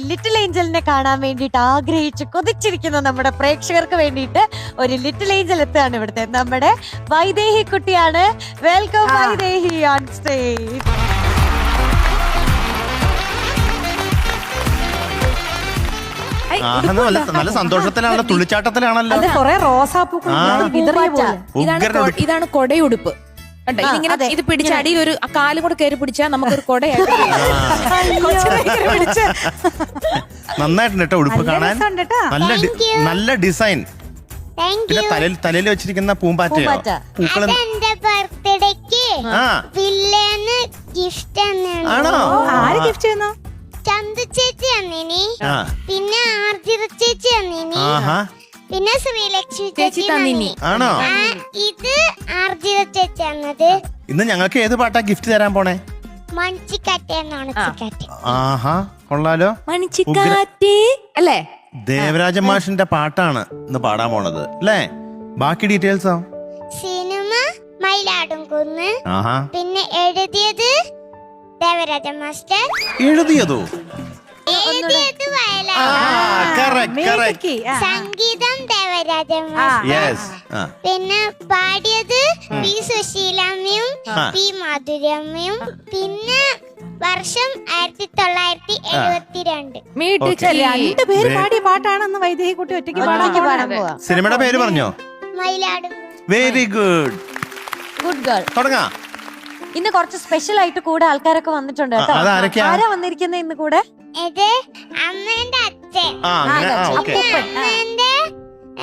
Little ഏഞ്ചലിനെ കാണാൻ വേണ്ടിയിട്ട് ആഗ്രഹിച്ച് കൊതിച്ചിരിക്കുന്ന നമ്മുടെ പ്രേക്ഷകർക്ക് വേണ്ടിയിട്ട് ഒരു ലിറ്റിൽ ഏഞ്ചൽ എത്തുകയാണ് ഇവിടുത്തെ നമ്മുടെ വൈദേഹി കുട്ടിയാണ് വെൽക്കം വൈദേഹി ഓൺ സ്റ്റേജ് നല്ല സന്തോഷത്തിലാണല്ലോ തുള്ളിച്ചാട്ടത്തിലാണല്ലോ. ഇതാണ് കൊടയുടുപ്പ് കണ്ടോ? ആ, ഇതിങ്ങനെ ഇത് പിടിച്ച അടിയിൽ ഒരു കാലും കൂടെ കയറി പിടിച്ചാൽ നമുക്കൊരു കൊടയായിട്ട് ആ, പിടിച്ച്. നന്നായിട്ടുണ്ട് കേട്ടോ ഉടുപ്പ് കാണാൻ. രസമുണ്ട് കേട്ടോ. നല്ല ഡി- നല്ല ഡിസൈൻ. താങ്ക് പിന്നെ യു തലയിൽ തലയിൽ വെച്ചിരിക്കുന്ന പൂമ്പാറ്റയോ? പൂമ്പാറ്റ. അതെന്റെ ബർത്ത്ഡേക്ക് ആ. പിള്ളേന്ന് ഗിഫ്റ്റ് തന്നെയാണ്. ഓ, ആര് ഗിഫ്റ്റ് ചെയ്യുന്നു? ചന്തു ചേച്ചി തന്നിനി ആ. പിന്നെ ആർജിത ചേച്ചി തന്നിനി ആഹാ. പിന്നെ ശ്രീലക്ഷ്മി ചേച്ചി. തന്നിനി. ആണോ? ആ, ഇത് ആർജിത ചേച്ചി തന്നത്. ഇന്ന് ഞങ്ങൾക്ക് ഏത് പാട്ടാ ഗിഫ്റ്റ് തരാൻ പോണേ? മൺചിക്കാറ്റ് എന്നാണ് ചിക്കാറ്റ് ആഹാ കൊള്ളാലോ. മണിച്ചിക്കാറ്റ് അല്ലേ? ദേവരാജ മാഷിന്റെ പാട്ടാണ് ഇന്ന് പാടാൻ പോണത് അല്ലേ? ബാക്കി ഡീറ്റെയിൽസോ? സിനിമ മയിലാടും കുന്ന്. ആഹാ. പിന്നെ എഴുതിയത് ദേവരാജ മാസ്റ്റർ. എഴുതിയതോ? സംഗീതം ദേവരാജൻ പിന്നെ പാടിയത് പി സുശീലാമ്മയും പി മാധുരമ്മയും പിന്നെ വർഷം ആയിരത്തി തൊള്ളായിരത്തി എഴുപത്തിരണ്ട് രണ്ട് പേര് പാടിയ പാട്ടാണെന്ന് വൈദേഹി കുട്ടി ഒറ്റയ്ക്ക് പാടാൻ പാടാൻ പോവാ. സിനിമയുടെ പേര് പറഞ്ഞോ? മയിലാടും. വെരി ഗുഡ് ഗുഡ് ഗേൾ തുടങ്ങാം. ഇന്ന് കുറച്ച് സ്പെഷ്യൽ ആയിട്ട് കൂടെ ആൾക്കാരൊക്കെ വന്നിട്ടുണ്ട് കേട്ടോ. ആരാ വന്നിരിക്കുന്നത് ഇന്ന് കൂടെ? ഇത് അമ്മേന്റെ അച്ഛൻ. ആ അങ്ങനെ ആ ഓക്കെ. അമ്മേന്റെ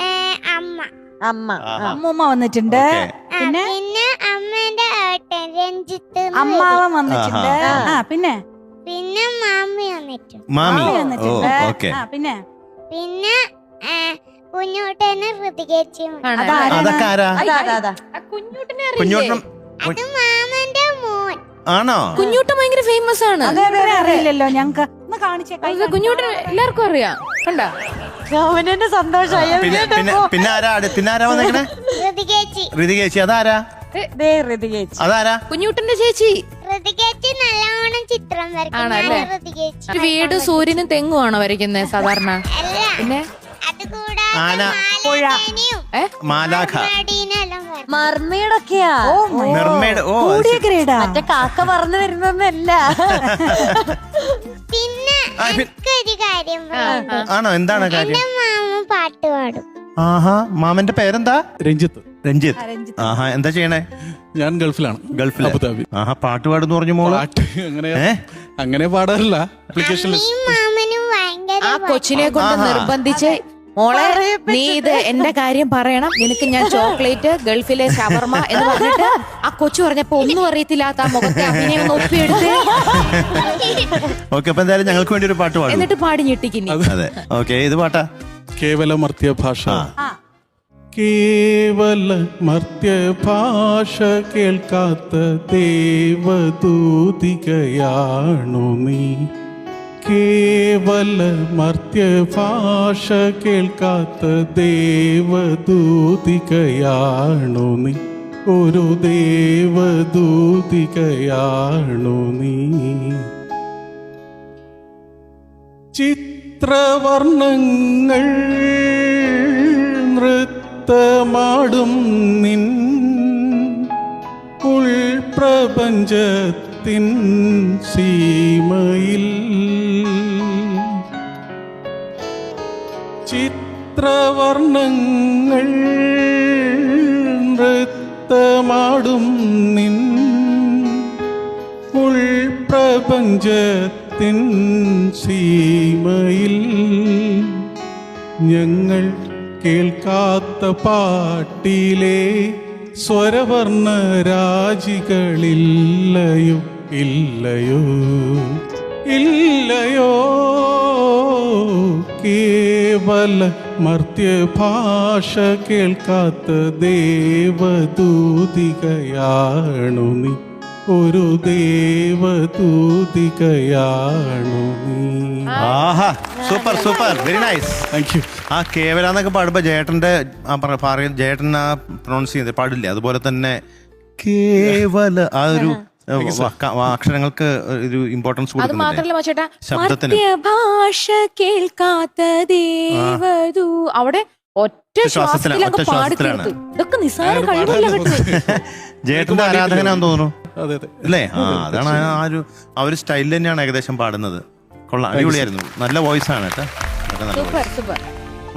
ഏ, അമ്മ. അമ്മ. ആഹാ. അമ്മൂമ്മ വന്നിട്ടുണ്ട്. ഓക്കേ. ആ, പിന്നെ? പിന്നെ അമ്മേന്റെ ഏട്ടൻ രഞ്ജിത്ത് എന്ന് അമ്മാവൻ വന്നിട്ടുണ്ട്. ആഹാ. ആ പിന്നെ? പിന്നെ മാമി വന്നിട്ടു മാമി. ഓ വന്നിട്ടുണ്ട്. ഓക്കെ. ആ പിന്നെ? പിന്നെ ഏ, കുഞ്ഞൂട്ടന് ഹൃതികേച്ചിയും വന്നു. അതാരാണ്? അതൊക്കെ ആരാ? അതാ അതാ അതാ. കുഞ്ഞൂട്ടനെ കുഞ്ഞോട്ടം അത് മാമന്റെ മോൻ. ആണോ? കുഞ്ഞൂട്ടൻ ഭയങ്കര ഫേമസ് ആണ്. അറിയില്ലല്ലോ ഞങ്ങക്ക്. ഒന്ന് കാണിച്ചേ. കൈ എല്ലാവർക്കും അറിയാം. കണ്ടാ? അവനെന്നെ സന്തോഷമായി. പിന്നെ പിന്നെ പിന്നെ ആരാ പിന്നെ ആരാ? വന്നേക്കണേ? ഹൃതികേച്ചി ഋതി ചേച്ചി അതാരാ ദേ ഋതികേച്ചി. അതാരാ? കുഞ്ഞൂട്ടന്റെ ചേച്ചി. നല്ലോണം ചിത്രം ആണല്ലേ? ഒരു വീട് സൂര്യനും തെങ്ങുമാണോ വരയ്ക്കുന്നത് സാധാരണ? അല്ല. പിന്നെ? അതുകൂടാതെ ആന. മാലാഖേനെയും ഏ? മാലാഖ. മടീനെല്ലാം വരയ്ക്കും. മർമേടൊക്കെയാ ഓ my ഓ അത് കൂടിയ ഗ്രേഡാ. മറ്റേ കാക്ക പറന്നു പി- എനിക്കൊരു കാര്യം പറയാനുണ്ട്. ആണോ? എന്താണ് കാര്യം? മാമ പാട്ട് പാടും. ആഹാ മാമന്റെ പേരെന്താ? രഞ്ജിത്ത്. രഞ്ജിത്ത്. ആഹാ എന്താ ചെയ്യണേ? ഞാൻ ഗൾഫിലാണ് ഗൾഫിൽ അബുദാബി. ആഹാ പാട്ട് പാടുന്നു പറഞ്ഞു മോൾ. പാട്ട് അങ്ങനെ ഏ? അങ്ങനെ പാടാറില്ല. മാമനും ഭയങ്കര ആ കൊച്ചിനെ കൊണ്ട്. നിർബന്ധിച്ച് മോളെ നീ ഇത് എന്റെ കാര്യം പറയണം. നിനക്ക് ഞാൻ ചോക്ലേറ്റ് ഗൾഫിലെ ഷവർമ എന്ന് പറഞ്ഞിട്ട് ആ കൊച്ചു പറഞ്ഞപ്പോ ഒന്നും അറിയത്തില്ലാത്ത ആ മുഖത്തെ അഭിനയം ഒന്ന് ഒപ്പിയെടുത്ത്. ഓക്കെ അപ്പൊ എന്തായാലും ഞങ്ങൾക്ക് വേണ്ടി ഒരു പാട്ട് പാടും. എന്നിട്ട് പാടി ഞെട്ടിക്കുന്നു അതെ ഓക്കെ ഇത് പാട്ടാ? കേവല മർത്യ ഭാഷ ആ. കേവല മർത്യ ഭാഷ കേൾക്കാത്ത ദേവദൂതികയാണു നീ. കേവല മർത്യഭാഷ കേൾക്കാത്ത ദേവദൂതികയാണു നീ. ഒരു ദേവദൂതികയാണു നീ. ചിത്രവർണങ്ങൾ നൃത്തമാടും നിൻ ഉൾപ്രപഞ്ചത്തിൻ സീമയിൽ ചിത്രവർണങ്ങൾ നൃത്തമാടും നിൻ ഉൾപ്രപഞ്ചത്തിൻ സീമയിൽ. ഞങ്ങൾ കേൾക്കാത്ത പാട്ടിലെ സ്വരവർണ രാജികളില്ലയോ? ഇല്ലയോ? ഇല്ലയോ? കേവല മർത്യഭാഷ കേൾക്കാത്ത ദേവദൂതികയാണു നീ. ഒരു ദേവദൂതികയാണു നീ. ആഹാ super super. Very nice thank you ആ കേവല എന്നൊക്കെ പാടുമ്പോൾ ജേട്ടന്റെ ആ പറ- പറയ ജേട്ടൻ ആ പ്രൊണൗൺസ് ചെയ്ത് പാടില്ലേ? അതുപോലെ തന്നെ കേവല ആ ഒരു അക്ഷരങ്ങൾക്ക് ഒരു ഇമ്പോർട്ടൻസ് അത് മാത്രല്ല മച്ചേട്ടാ ഭാഷ കേൾക്കാത്ത ദേവദൂ. അവിടെ ഒറ്റ ശ്വാസത്തിലാണ്. ഇതൊക്കെ നിസ്സാര കഴിവല്ല ജേട്ടന്റെ ആരാധകനാന്ന് തോന്നുന്നു. അതെ അതെ. അല്ലേ? ആ അതാണ് ആ ഒരു ആ ഒരു സ്റ്റൈൽ തന്നെയാണ് ഏകദേശം പാടുന്നത്. കൊള്ളാം. അടിപൊളിയായിരുന്നു. നല്ല വോയിസ് ആണ് കേട്ടോ. ഇതൊക്കെ നല്ല സൂപ്പർ സൂപ്പർ.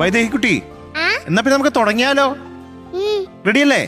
വൈദേഹി കുട്ടി ആ? എന്നാ പിന്നെ നമുക്ക് തുടങ്ങിയാലോ? റെഡിയല്ലേ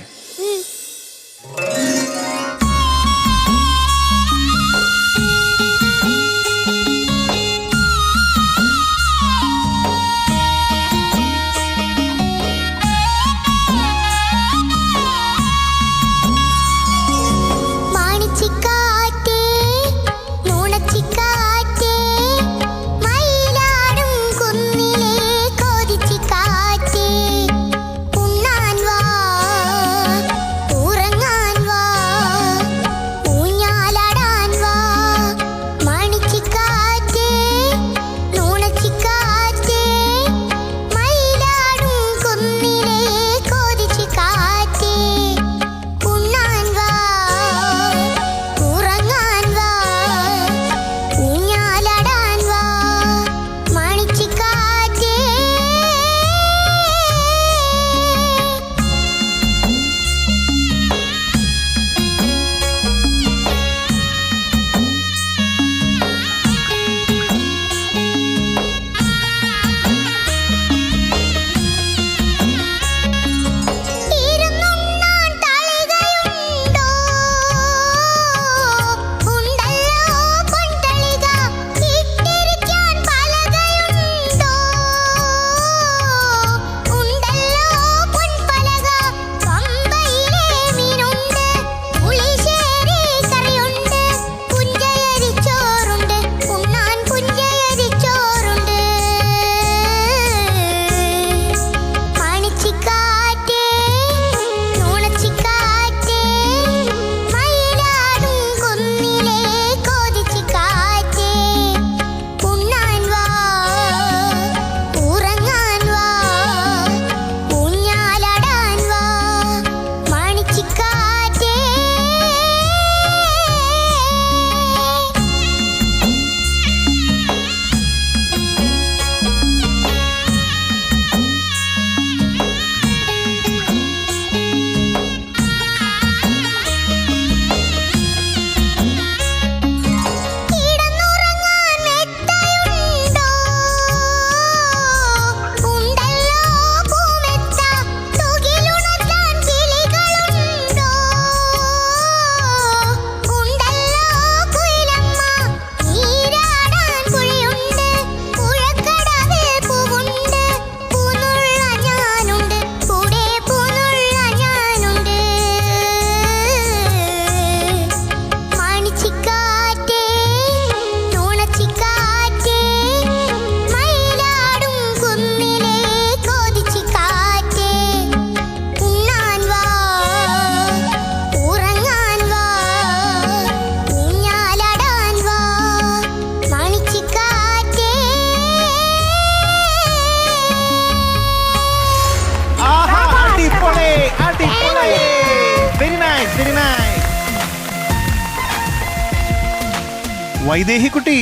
വൈദേഹി കുട്ടി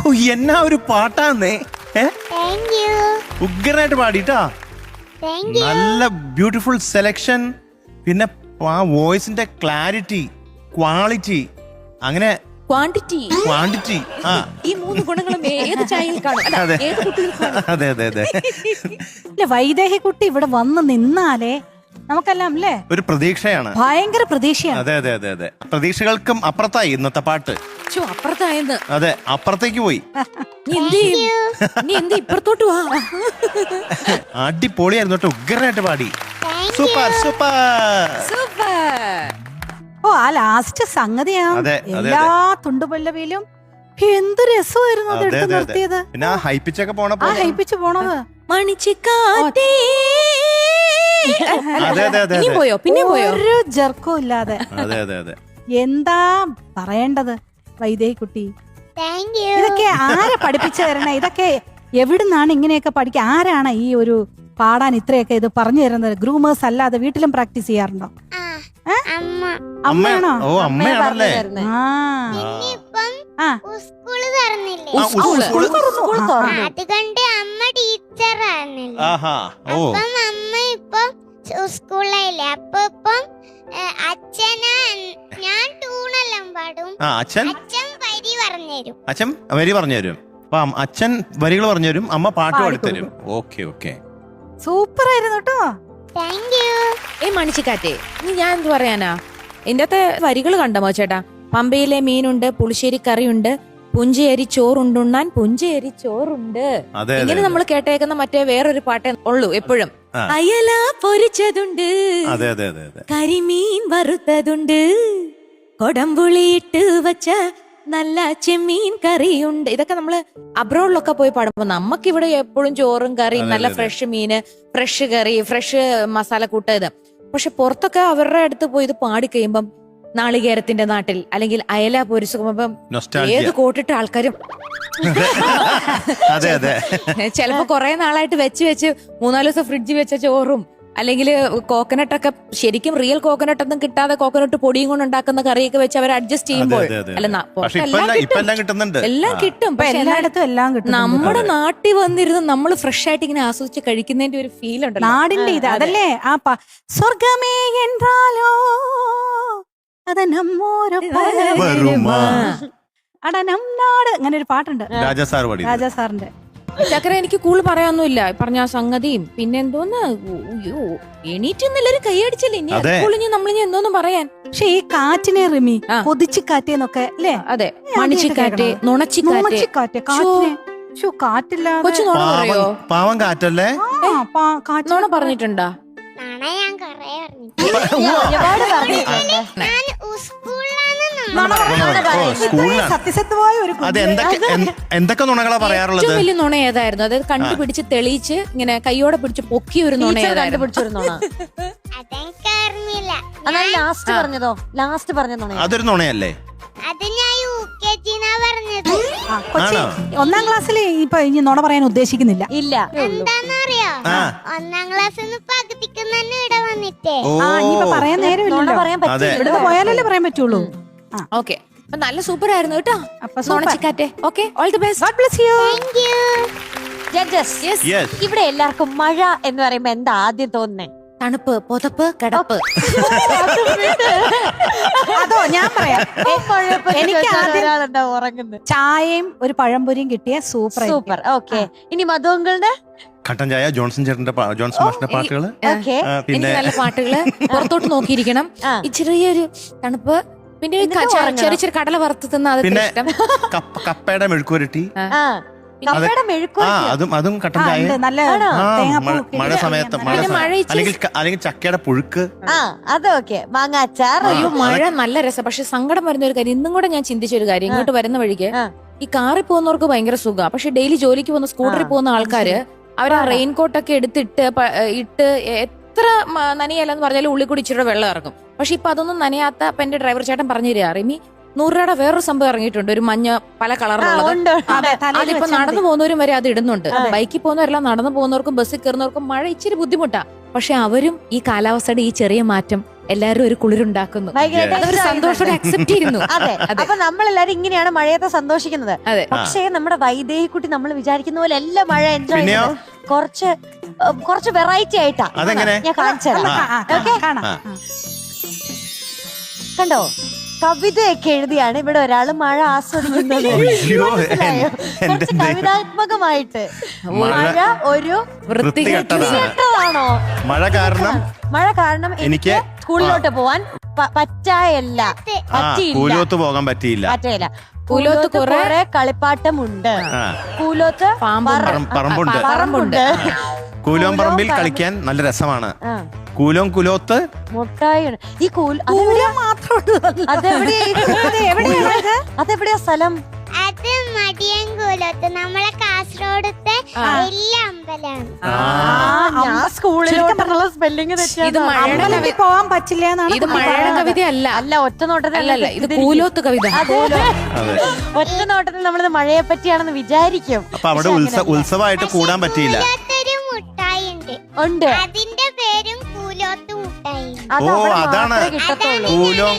ഓ, എന്നാ ഒരു പാട്ടാന്നേ. ഉഗ്രനായിട്ട് പാടിട്ടാ നല്ല ബ്യൂട്ടിഫുൾ സെലക്ഷൻ പിന്നെ ആ വോയിസിന്റെ ക്ലാരിറ്റി ക്വാളിറ്റി അങ്ങനെ ക്വാണ്ടിറ്റി ക്വാണ്ടിറ്റി ആ. ഈ മൂന്ന് ഗുണങ്ങളും ഏത് ചായയിൽ കാണും? അല്ല, അതെ. ഏത് കുട്ടിയിൽ കാണും? അതെ അതെ അതെ. വൈദേഹി കുട്ടി ഇവിടെ വന്ന് നിന്നാലേ നമുക്കെല്ലാം അല്ലേ ഒരു പ്രതീക്ഷയാണ്. ഭയങ്കര പ്രതീക്ഷയാണ്. അതെ അതെ അതെ അതെ. പ്രതീക്ഷകൾക്കും അപ്പുറത്തായി ഇന്നത്തെ പാട്ട്. ചോ അപ്പുറത്തായെന്ന്. അതെ അപ്പുറത്തേക്ക് പോയി. നീ എന്ത് ചെയ്യും? നീ എന്ത് ഇപ്പുറത്തോട്ട് വാ. അടിപൊളിയായിരുന്നു കേട്ടോ ഉഗ്രനായിട്ട് പാടി. Super super. സൂപ്പർ. ഓ ആ ലാസ്റ്റ് സംഗതിയാ അതെ, അതെ, എല്ലാ തുണ്ടുപല്ലവിയിലും എന്ത് രസമായിരുന്നു അത് അതെ, എടുത്ത് അതെ, അതെ. നിർത്തിയത്. പിന്നെ ആ ഹൈപ്പിച്ചൊക്കെ ആ പോണപ്പോ ഹൈപ്പിച്ച് പോണത്. മണിച്ചിക്കാറ്റേ അതെ അതെ അതെ ഇനിയും പോയോ? പിന്നെ പോയോ? ഒരു ജർക്കും ഇല്ലാതെ. അതെ അതെ അതെ. എന്താ പറയേണ്ടത് വൈദേഹി കുട്ടി താങ്ക് യു ഇതൊക്കെ ആരെ പഠിപ്പിച്ചു തരണേ? ഇതൊക്കെ എവിടുന്നാണ് ഇങ്ങനെയൊക്കെ പഠിക്കുക ആരാണ് ഈ ഒരു പാടാൻ ഇത്രയൊക്കെ ഇത് പറഞ്ഞു തരുന്നത്? ഗ്രൂമേഴ്സ് അല്ലാതെ വീട്ടിലും പ്രാക്ടീസ് ചെയ്യാറുണ്ടോ? ആ അമ്മ. അമ്മയാണോ? ഓ അമ്മയാണല്ലേ? ആ. ഇനിയിപ്പം ആ. സ്കൂൾ തുറന്നില്ലേ? ആ, സ്കൂൾ. സ്കൂൾ. സ്കൂൾ ആ, തുറന്നു അമ്മ ആഹാ ഓ. അപ്പം സ്കൂളിലായില്ലേ? അപ്പൊ ഇപ്പം അച്ഛന് ഞാൻ ടൂണെല്ലാം പാടും. ആ അച്ഛൻ? അച്ഛൻ വരി പറഞ്ഞുതരും. അച്ഛൻ വരി പറഞ്ഞു തരും അപ്പൊ അച്ഛൻ വരികൾ പറഞ്ഞു തരും അമ്മ പാട്ട് പാടിത്തരും. തരും ഓക്കെ ഓക്കെ. സൂപ്പർ ആയിരുന്നു കേട്ടോ താങ്ക് യു ഏ മണിച്ചിക്കാറ്റേ ഇനി ഞാൻ എന്ത് പറയാനാ? എന്റെ അകത്തെ വരികൾ കണ്ടമോ ചേട്ടാ പമ്പയിലെ മീനുണ്ട് പുളിശ്ശേരി കറിയുണ്ട് പുഞ്ചയരി ചോറുണ്ടുണ്ണാൻ പുഞ്ചയരി ചോറുണ്ട്. അതെ ഇങ്ങനെ നമ്മൾ കേട്ടേക്കുന്ന മറ്റേ വേറൊരു പാട്ടേ ഉള്ളൂ എപ്പോഴും. അയല പൊരിച്ചതുണ്ട്. അതെ അതെ അതെ അതെ. കരിമീൻ വറുത്തതുണ്ട്. കൊടംപുളിയിട്ട് വച്ച നല്ല ചെമ്മീൻ കറിയുണ്ട്. ഇതൊക്കെ നമ്മൾ അബ്രോഡിലൊക്കെ പോയി പാടുമ്പോ നമുക്കിവിടെ എപ്പോഴും ചോറും കറി നല്ല ഫ്രഷ് മീന് ഫ്രഷ് കറി ഫ്രഷ് മസാല കൂട്ട് ഇത് പക്ഷെ പുറത്തൊക്കെ അവരുടെ അടുത്ത് പോയി ഇത് പാടി കഴിയുമ്പം നാളികേരത്തിന്റെ നാട്ടിൽ അല്ലെങ്കിൽ അയല പൊരിച്ചു പോകുമ്പം ഏത് കോട്ടിട്ട ആൾക്കാരും ചിലപ്പോ കൊറേ നാളായിട്ട് വെച്ച് വെച്ച് മൂന്നാൽ ദിവസം ഫ്രിഡ്ജിൽ വെച്ച ചോറും അല്ലെങ്കിൽ കോക്കനട്ട് ഒക്കെ ശരിക്കും റിയൽ കോക്കനട്ട് ഒന്നും കിട്ടാതെ കോക്കനട്ട് പൊടിയും കൊണ്ട് ഉണ്ടാക്കുന്ന കറിയൊക്കെ വെച്ച് അവർ അഡ്ജസ്റ്റ് ചെയ്യുമ്പോൾ. അല്ല എല്ലാം കിട്ടും. എല്ലായിടത്തും എല്ലാം കിട്ടും നമ്മുടെ നാട്ടിൽ വന്നിരുന്ന് നമ്മൾ ഫ്രഷ് ആയിട്ട് ഇങ്ങനെ ആസ്വദിച്ച് കഴിക്കുന്നതിന്റെ ഒരു ഫീൽ ഉണ്ട് നാടിന്റെ ഇത്. അതല്ലേ? ആ സ്വർഗമേ എന്നാലോ അത. അട അങ്ങനെ ഒരു പാട്ടുണ്ട്. രാജാ സാർ പാടി രാജാ സാറിന്റെ. ചക്കര എനിക്ക് കൂടുതൽ പറയാനൊന്നുമില്ല. പറഞ്ഞ ആ സംഗതിയും. പിന്നെ എന്തോന്ന് അയ്യോ എണീറ്റ് എല്ലാരും കൈയടിച്ചല്ലേ ഇനി അതെ. സ്കൂളിൽ നമ്മളിനി എന്തോന്നും പറയാൻ? പക്ഷെ ഈ കാറ്റിനെ റിമി ആ. കൊതിച്ചു കാറ്റേന്നൊക്കെ അല്ലേ അതെ. മണിച്ചിക്കാറ്റ് നുണച്ചിക്കാറ്റ്. നുണച്ചിക്കാറ്റ് കാറ്റിനെ. കാറ്റില്ലാതെ. കൊച്ചു നുണ പറയോ? പാവം പാവം കാറ്റല്ലേ? ആ, പാ- കാറ്റ് നുണ പറഞ്ഞിട്ടുണ്ടാ? നാണ ഞാൻ കൊറേ പറഞ്ഞു. ഒരുപാട് പറഞ്ഞിട്ടുണ്ട് ഞാൻ സ്കൂളിലാണ് നുണ ഓ, സ്കൂളിലാണ് സത്യസത്യമായ ഒരു അത്. എന്തൊക്കെ എന്ത്- എന്തൊക്കെ നുണകളാ പറയാറുള്ളത്? ഏറ്റവും വലിയ നുണ ഏതായിരുന്നു? അതായത് കണ്ടുപിടിച്ച് തെളിയിച്ച് ഇങ്ങനെ കൈയോടെ പിടിച്ച് പൊക്കി ഒരു നുണ ടീച്ചർ ഏതായിരുന്നു? കണ്ടുപിടിച്ചിരുന്നോണ അതെനിക്ക് ഓർമ്മയില്ല എന്നാൽ ലാസ്റ്റ് പറഞ്ഞതോ? ലാസ്റ്റ് പറഞ്ഞതോ അതൊരു നുണയല്ലേ? അത് ഞാൻ യു കെ ജിന്നാ പറഞ്ഞത്. ആ, കൊച്ചി ആണോ? ഒന്നാം ക്ലാസ്സിൽ ഇപ്പൊ ഇനി നുണ പറയാൻ ഉദ്ദേശിക്കുന്നില്ല. ഇല്ല. എന്താന്നറിയോ ആ. ഒന്നാം ക്ലാസ്സിൽ നിന്ന് പകുതിക്ക് തന്നെ ഇവിടെ വന്നിട്ടേ. ആ ഇനിയിപ്പോ പറയാൻ നുണ നേരമില്ലല്ലോ. പറയാൻ പറ്റില്ല പോയാലല്ലേ പറയാൻ പറ്റുള്ളൂ. ആ. ഓക്കെ. അപ്പൊ നല്ല സൂപ്പർ ആയിരുന്നു കേട്ടോ. അപ്പൊ. Okay. All the best god. Thank you judges yes ഇവിടെ എല്ലാവർക്കും മഴ എന്ന് പറയുമ്പോ എന്താ ആദ്യം തോന്നുന്നേ? തണുപ്പ് പുതപ്പ് കിടപ്പ്. അതോ ഞാൻ പറയാം. എനിക്ക് ആദ്യം ചായയും ഒരു പഴംപൊരിയും കിട്ടിയ സൂപ്പർ സൂപ്പർ. ഓക്കെ. ഇനി മധുങ്കളുടെ കട്ടൻ ചായ ജോൺസൺ ചേട്ടന്റെ ജോൺസൺ മാഷിന്റെ പാട്ടുകൾ പിന്നെ നല്ല പാട്ടുകൾ പുറത്തോട്ട് നോക്കിയിരിക്കണം. ചെറിയൊരു തണുപ്പ് പിന്നെ ചെറിയ. ചെറിയ കടല വറുത്ത് തിന്ന അത് പിന്നെ കപ്പയുടെ മെഴുക്കുരട്ടി അതും അതും കട്ടൻ ചായ. മഴ- സമയത്ത് മഴ അല്ലെങ്കിൽ അല്ലെങ്കിൽ ചക്കയുടെ പുഴുക്ക്. അതൊക്കെ അയ്യോ മഴ നല്ല രസം. പക്ഷെ സങ്കടം വരുന്ന ഒരു കാര്യം ഇന്നും കൂടെ ഞാൻ ചിന്തിച്ച ഒരു കാര്യം ഇങ്ങോട്ട് വരുന്ന വഴിക്ക് ഈ കാറിൽ പോകുന്നവർക്ക് ഭയങ്കര സുഖമാണ് പക്ഷെ ഡെയിലി ജോലിക്ക് പോകുന്ന സ്കൂട്ടറിൽ പോകുന്ന ആൾക്കാര് അവർ ആ റെയിൻകോട്ടൊക്കെ എടുത്തിട്ട് ഇട്ട് എത്ര നനയല്ലെന്ന് പറഞ്ഞാലും ഉള്ളി കൂടി ഇച്ചിരി വെള്ളം ഇറങ്ങും. പക്ഷെ ഇപ്പൊ അതൊന്നും നനയാത്ത അപ്പൊ എന്റെ ഡ്രൈവർ ചേട്ടൻ പറഞ്ഞു തരിക റിമി നൂറ് രൂപയുടെ വേറൊരു സംഭവം ഇറങ്ങിയിട്ടുണ്ട്. ഒരു മഞ്ഞ പല കളറിലുള്ളത്. അതിപ്പോ നടന്നു പോകുന്നവരും വരെ അത് ഇടുന്നുണ്ട്. ബൈക്കിൽ പോകുന്നവരെല്ലാം നടന്നു പോകുന്നവർക്കും ബസ്സിൽ കയറുന്നവർക്കും മഴ ഇച്ചിരി ബുദ്ധിമുട്ടാ. പക്ഷെ അവരും ഈ കാലാവസ്ഥയുടെ ഈ ചെറിയ മാറ്റം എല്ലാവരും ഒരു കുളിരുണ്ടാക്കുന്നു. ഭയങ്കരമായിട്ട് അതൊരു സന്തോഷത്തോടെ അക്സെപ്റ്റ് ചെയ്യുന്നു. അതെ. അതെ. അപ്പൊ നമ്മളെല്ലാരും ഇങ്ങനെയാണ് മഴയത്തെ സന്തോഷിക്കുന്നത്. അതെ. പക്ഷേ നമ്മുടെ വൈദേഹി കുട്ടി നമ്മൾ വിചാരിക്കുന്ന പോലെ എല്ലാ മഴ എൻജോയ് ചെയ്യുന്നത്. കുറച്ച് കുറച്ച് വെറൈറ്റി ആയിട്ടാ. അതെങ്ങനെ? ഞാൻ കാണിച്ചു. കണ്ടോ? കവിതയൊക്കെ എഴുതിയാണ് ഇവിടെ ഒരാൾ മഴ ആസ്വദിക്കുന്നത്. അയ്യോ, മനസ്സിലായോ? കുറച്ച് കവിതാത്മകമായിട്ട്. മഴ ഒരു വൃത്തികെട്ടതാണ്. മഴ കാരണം മഴ കാരണം എനിക്ക് എനിക്ക് സ്കൂളിലോട്ട് പോവാൻ പ- പറ്റായല്ല. ആ പറ്റിയില്ല. കൂലോത്ത് പോകാൻ പറ്റിയില്ല. പറ്റയില്ല. കൂലോത്ത് കുറെ- കളിപ്പാട്ടമുണ്ട്. ആ. കൂലോത്ത് പറം- പറമ്പുണ്ട്. പറമ്പുണ്ട്. കൂലോം പറമ്പിൽ കളിക്കാൻ നല്ല രസമാണ്. ആ, കൂലോം കുലോത്ത്? മുട്ടായി. ഈ കൂൽ പൂരം അതെവിടെയാ? അതെവിടെയാ ഈ കൂൽ? എവിടെയാണ് ഇത്? അതെവിടെയാ സ്ഥലം? അത് മടിയൻകൂലത്ത് നമ്മളെ കാസർഗോഡത്തെ ആ. വലിയ അമ്പലാണ് ആ. ആ, ഞാൻ സ്കൂളിലോട്ടുള്ള സ്പെല്ലിംഗ് ഇത് അമ്പലത്തിൽ പോവാൻ പറ്റില്ല എന്നാണ് ഇത് മഴയുടെ കവിത അല്ല അല്ല ഒറ്റ നോട്ടത്തിൽ അല്ലല്ല ഇത് കൂലോത്ത് കവിത. അതെ ഒറ്റ നോട്ടത്തിൽ നമ്മൾ മഴയെ പറ്റിയാണെന്ന് വിചാരിക്കും. അപ്പൊ അവിടെ ഉത്സവമായിട്ട് കൂടാൻ പറ്റിയില്ല. മുട്ടായി ഉണ്ട് ഉണ്ട്. മുട്ടായി അത് ഓ, അവിടെ അതാണ്. മാത്രമേ കിട്ടത്തുള്ളൂ. കൂലോം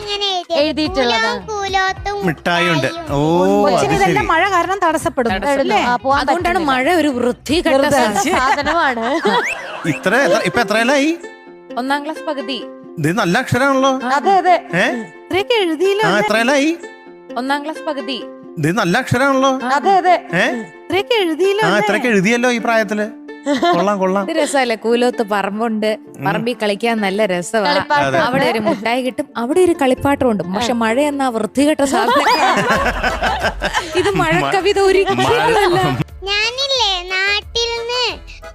കൂലോത്തും മിഠായിയുണ്ട്. ഓ കൊച്ചിന് ശരി ഇതെല്ലാം മഴ കാരണം തടസ്സപ്പെടും അല്ലേ? ആ, പോവാൻ അതുകൊണ്ടാണ് പറ്റുന്നില്ല. മഴ ഒരു വൃത്തി വെറുതെ. സാധനം. സാധനമാണ്. ഇത്ര എത്ര- ഇപ്പൊ എത്രയല്ലായി ഒന്നാം ക്ലാസ് പകുതി. ഇത് നല്ല അക്ഷരാണല്ലോ അതെ അതെ. ഏ? ഇത്രയൊക്കെ എഴുതിയില്ലോ ആ എത്രയിലായി? ഒന്നാം ക്ലാസ് പകുതി. ഇത് നല്ല അക്ഷരാണല്ലോ അതെ അതെ. ഏ? ഇത്രയൊക്കെ എഴുതിയില്ലോ ആ ഇത്രയൊക്കെ എഴുതിയല്ലോ ഈ പ്രായത്തിൽ. കൊള്ളാം കൊള്ളാം. ഇത് രസമല്ലേ? കൂലോത്ത് പറമ്പുണ്ട്. പറമ്പിൽ കളിക്കാൻ നല്ല രസമാണ് അവിടെ ഒരു മുട്ടായി കിട്ടും അവിടെ ഒരു കളിപ്പാട്ടം ഉണ്ട് പക്ഷെ മഴ എന്നാ വൃത്തികെട്ട സാധനം ഇത് മഴ കവിത ഒരിക്കലല്ല ഞാനില്ലേ നാട്ടിൽ നിന്ന്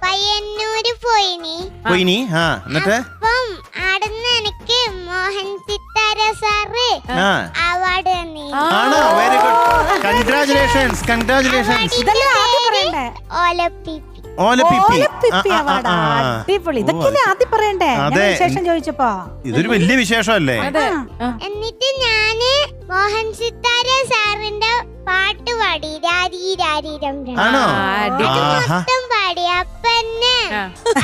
പയ്യന്നൂര് പോയിനി. പോയിനി? ആ എന്നിട്ട്? അപ്പം ആടുന്ന് എനിക്ക് മോഹൻ സിത്താര സാറ് ആ. അവാർഡ് തന്നി. ആണോ വെരി ഗുഡ് കൺഗ്രാചുലേഷൻസ് കൺഗ്രാചുലേഷൻസ് ഇതെല്ലാം ആദ്യം അടിപൊളി. ഇതൊക്കെയല്ലേ ആദ്യം പറയണ്ടേ? ഞാൻ വിശേഷം ചോദിച്ചപ്പോ. ഇതൊരു വലിയ വിശേഷമല്ലേ? എന്നിട്ട് ഞാൻ മോഹൻ സിത്താര സാറിന്റെ പാട്ട് പാടി. രാരി രാരി രം രം. ആണോ? ആ, അടി. ആഹാ. മൊത്തം പാടി. അപ്പന്നെ.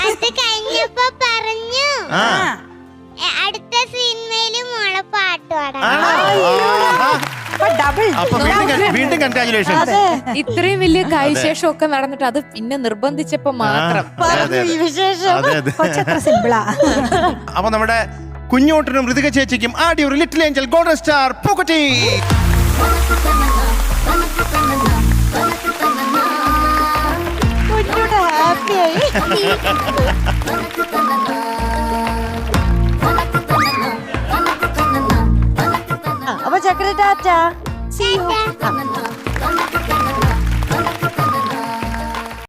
അത് കഴിഞ്ഞപ്പോ പറഞ്ഞു അടുത്ത സിനിമയിൽ മോളെ പാട്ട് പാടാം അപ്പൊ വീണ്ടും ഇത്രയും വലിയ കാര്യശേഷം ഒക്കെ നടന്നിട്ട് അത് പിന്നെ നിർബന്ധിച്ചപ്പോ മാത്രം. പറഞ്ഞു ഈ വിശേഷം. അതെ അതെ. അപ്പൊ നമ്മുടെ കുഞ്ഞോട്ടിനും ഋതിക ചേച്ചിക്കും ആദ്യ ഒരു ലിറ്റിൽ ഏഞ്ചൽ ഗോൾഡൻ സ്റ്റാർ പൂക്കുറ്റി ഹാപ്പിയായി 그래, 다자. See you.